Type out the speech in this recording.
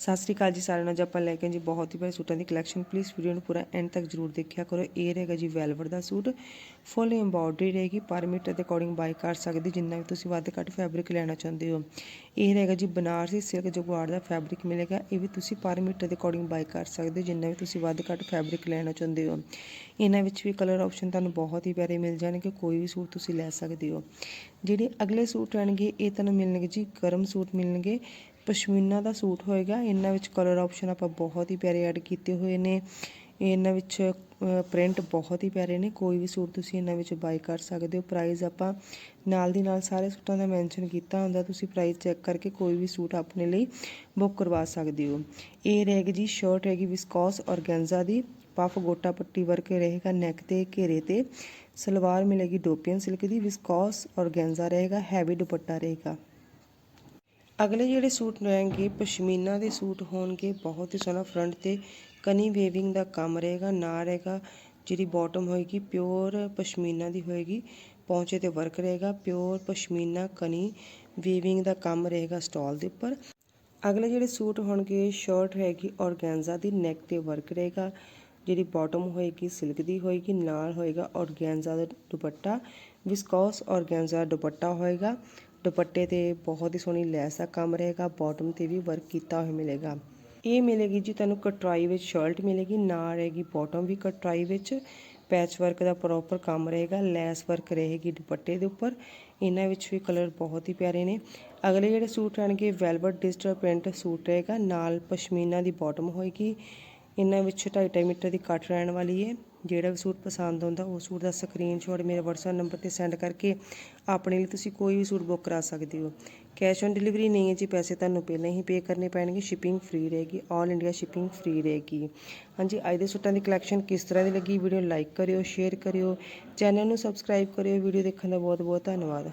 ਸਤਿ ਸ੍ਰੀ ਅਕਾਲ ਜੀ ਸਾਰਿਆਂ ਨੂੰ, ਅੱਜ ਆਪਾਂ ਲੈ ਕੇ ਜੀ ਬਹੁਤ ਹੀ ਬੜੇ ਸੂਟਾਂ ਦੀ ਕਲੈਕਸ਼ਨ ਪਲੀਜ਼ ਵੀਡੀਓ ਨੂੰ ਪੂਰਾ ਐਂਡ ਤੱਕ ਜਰੂਰ ਦੇਖਿਆ ਕਰੋ। ਇਹ ਰਹੇਗਾ ਜੀ ਵੈਲਵਰ ਦਾ ਸੂਟ। ਫੁੱਲ ਐਮਬੋਡਰੀ ਰਹੇਗੀ। ਪਰ ਮੀਟਰ ਦੇ ਅਕੋਰਡਿੰਗ ਬਾਈ ਕਰ ਸਕਦੇ ਜਿੰਨਾ ਵੀ ਤੁਸੀਂ ਵੱਧ ਘੱਟ ਫੈਬਰਿਕ ਲੈਣਾ ਚਾਹੁੰਦੇ ਹੋ। ਇਹ ਰਹੇਗਾ ਜੀ ਬਨਾਰਸੀ ਸਿਲਕ ਜਗੁਆੜ ਦਾ ਫੈਬਰਿਕ ਮਿਲੇਗਾ, ਇਹ ਵੀ ਤੁਸੀਂ ਪਰ ਮੀਟਰ ਦੇ ਅਕੋਰਡਿੰਗ ਬਾਈ ਕਰ ਸਕਦੇ ਹੋ, ਜਿੰਨਾ ਵੀ ਤੁਸੀਂ ਵੱਧ ਘੱਟ ਫੈਬਰਿਕ ਲੈਣਾ ਚਾਹੁੰਦੇ ਹੋ। ਇਹਨਾਂ ਵਿੱਚ ਵੀ ਕਲਰ ਆਪਸ਼ਨ ਤੁਹਾਨੂੰ ਬਹੁਤ ਹੀ ਪਿਆਰੇ ਮਿਲ ਜਾਣਗੇ, ਕੋਈ ਵੀ ਸੂਟ ਤੁਸੀਂ ਲੈ ਸਕਦੇ ਹੋ। ਜਿਹੜੇ ਅਗਲੇ ਸੂਟ ਆਣਗੇ ਇਹ ਤੁਹਾਨੂੰ ਮਿਲਣਗੇ ਜੀ ਗਰਮ ਸੂਟ ਮਿਲਣਗੇ, ਪਸ਼ਮੀਨਾ ਦਾ ਸੂਟ ਹੋਏਗਾ, ਇਹਨਾਂ ਵਿੱਚ ਕਲਰ ਆਪਸ਼ਨ ਆਪਾਂ ਬਹੁਤ ਹੀ ਪਿਆਰੇ ਐਡ ਕੀਤੇ ਹੋਏ ਨੇ। ਇਹਨਾਂ ਵਿੱਚ ਪ੍ਰਿੰਟ ਬਹੁਤ ਹੀ ਪਿਆਰੇ ਨੇ। ਕੋਈ ਵੀ ਸੂਟ ਤੁਸੀਂ ਇਹਨਾਂ ਵਿੱਚ ਬਾਈ ਕਰ ਸਕਦੇ ਹੋ। ਪ੍ਰਾਈਜ਼ ਆਪਾਂ ਨਾਲ ਦੀ ਨਾਲ ਸਾਰੇ ਸੂਟਾਂ ਦਾ ਮੈਂਸ਼ਨ ਕੀਤਾ ਹੁੰਦਾ। ਤੁਸੀਂ ਪ੍ਰਾਈਜ਼ ਚੈੱਕ ਕਰਕੇ ਕੋਈ ਵੀ ਸੂਟ ਆਪਣੇ ਲਈ ਬੁੱਕ ਕਰਵਾ ਸਕਦੇ ਹੋ। ਇਹ ਰਹੇਗੀ ਜੀ ਸ਼ਰਟ ਹੈਗੀ ਵਿਸਕੋਸ ਔਰਗੈਂਜ਼ਾ ਦੀ। ਪਫ ਗੋਟਾ ਪੱਟੀ ਵਰਕ ਰਹੇਗਾ ਨੈਕ ਤੇ, ਘੇਰੇ ਤੇ। ਸਲਵਾਰ ਮਿਲੇਗੀ ਡੋਪੀਅਨ ਸਿਲਕ ਦੀ। ਵਿਸਕੋਸ ਔਰਗੈਂਜ਼ਾ ਰਹੇਗਾ। ਹੈਵੀ ਦੁਪੱਟਾ ਰਹੇਗਾ। ਅਗਲੇ ਜਿਹੜੇ ਸੂਟ ਰਹਿਣਗੇ ਪਸ਼ਮੀਨਾ ਦੇ ਸੂਟ ਹੋਣਗੇ, ਬਹੁਤ ਹੀ ਸੋਹਣਾ ਫਰੰਟ ਤੇ ਕਨੀ ਵੇਵਿੰਗ ਦਾ ਕੰਮ ਰਹੇਗਾ ਨਾ ਰਹੇਗਾ ਜਿਹੜੀ ਬਾਟਮ ਹੋਏਗੀ ਪਿਓਰ ਪਸ਼ਮੀਨਾ ਦੀ ਹੋਏਗੀ, ਪੌਂਚੇ ਤੇ ਵਰਕ ਰਹੇਗਾ ਪਿਓਰ ਪਸ਼ਮੀਨਾ ਕਨੀ ਵੇਵਿੰਗ ਦਾ ਕੰਮ ਰਹੇਗਾ ਸਟਾਲ ਦੇ ਉੱਪਰ। ਅਗਲੇ ਜਿਹੜੇ ਸੂਟ ਹੋਣਗੇ ਸ਼ਰਟ ਰਹੇਗੀ ਔਰਗੈਂਜ਼ਾ ਦੀ ਨੈਕ ਤੇ ਵਰਕ ਰਹੇਗਾ, ਜਿਹੜੀ ਬਾਟਮ ਹੋਏਗੀ ਸਿਲਕ ਦੀ ਹੋਏਗੀ, ਨਾਲ ਹੋਏਗਾ ਔਰਗੈਂਜ਼ਾ ਦਾ ਦੁਪੱਟਾ ਵਿਸਕੋਸ ਔਰਗੈਂਜ਼ਾ ਦੁਪੱਟਾ ਹੋਏਗਾ ਦੁਪੱਟੇ ਤੇ ਬਹੁਤ ਹੀ ਸੋਹਣੀ ਲੈਸ ਦਾ ਕੰਮ ਰਹੇਗਾ ਬਾਟਮ ਤੇ ਵੀ ਵਰਕ ਕੀਤਾ ਹੋਇਆ ਮਿਲੇਗਾ। ਇਹ ਮਿਲੇਗੀ ਜੀ ਤੁਹਾਨੂੰ ਕਟਰਾਈ ਵਿੱਚ ਸ਼ਰਟ ਮਿਲੇਗੀ, ਨਾਲ ਰਹੇਗੀ ਬਾਟਮ ਵੀ ਕਟਰਾਈ ਵਿੱਚ। ਪੈਚ ਵਰਕ ਦਾ ਪ੍ਰੋਪਰ ਕੰਮ ਰਹੇਗਾ, ਲੈਸ ਵਰਕ ਰਹੇਗੀ ਦੁਪੱਟੇ ਦੇ ਉੱਪਰ। ਇਹਨਾਂ ਵਿੱਚ ਵੀ ਕਲਰ ਬਹੁਤ ਹੀ ਪਿਆਰੇ ਨੇ। ਅਗਲੇ ਜਿਹੜੇ ਸੂਟ ਆਣਗੇ ਵੈਲਵਟ ਡਿਜੀਟਲ ਪ੍ਰਿੰਟ ਸੂਟ ਰਹੇਗਾ, ਨਾਲ ਪਸ਼ਮੀਨਾ ਦੀ ਬਾਟਮ ਹੋਏਗੀ। ਇਹਨਾਂ ਵਿੱਚ 2.5 ਮੀਟਰ ਦੀ ਕੱਟ ਰਹਿਣ ਵਾਲੀ ਹੈ ਜਿਹੜਾ ਵੀ ਸੂਟ ਪਸੰਦ ਆਉਂਦਾ, ਉਹ ਸੂਟ ਦਾ ਸਕਰੀਨਸ਼ਾਟ ਮੇਰੇ WhatsApp ਨੰਬਰ ਤੇ ਸੈਂਡ ਕਰਕੇ ਆਪਣੇ ਲਈ ਤੁਸੀਂ ਕੋਈ ਵੀ ਸੂਟ ਬੁੱਕ ਕਰਾ ਸਕਦੇ ਹੋ। ਕੈਸ਼ ਔਨ ਡਿਲੀਵਰੀ ਨਹੀਂ ਹੈ ਜੀ, ਪੈਸੇ ਤੁਹਾਨੂੰ ਪਹਿਲਾਂ ਹੀ ਪੇ ਕਰਨੇ ਪੈਣਗੇ ਸ਼ਿਪਿੰਗ ਫ੍ਰੀ ਰਹੇਗੀ ਆਲ ਇੰਡੀਆ ਸ਼ਿਪਿੰਗ ਫ੍ਰੀ ਰਹੇਗੀ। ਹਾਂਜੀ, ਅੱਜ ਦੇ ਸੂਟਾਂ ਦੀ ਕਲੈਕਸ਼ਨ ਕਿਸ ਤਰ੍ਹਾਂ ਦੀ ਲੱਗੀ? ਵੀਡੀਓ ਲਾਈਕ ਕਰਿਓ ਸ਼ੇਅਰ ਕਰਿਓ ਚੈਨਲ ਨੂੰ ਸਬਸਕ੍ਰਾਈਬ ਕਰਿਓ, ਵੀਡੀਓ ਦੇਖਣ ਦਾ ਬਹੁਤ ਬਹੁਤ ਧੰਨਵਾਦ।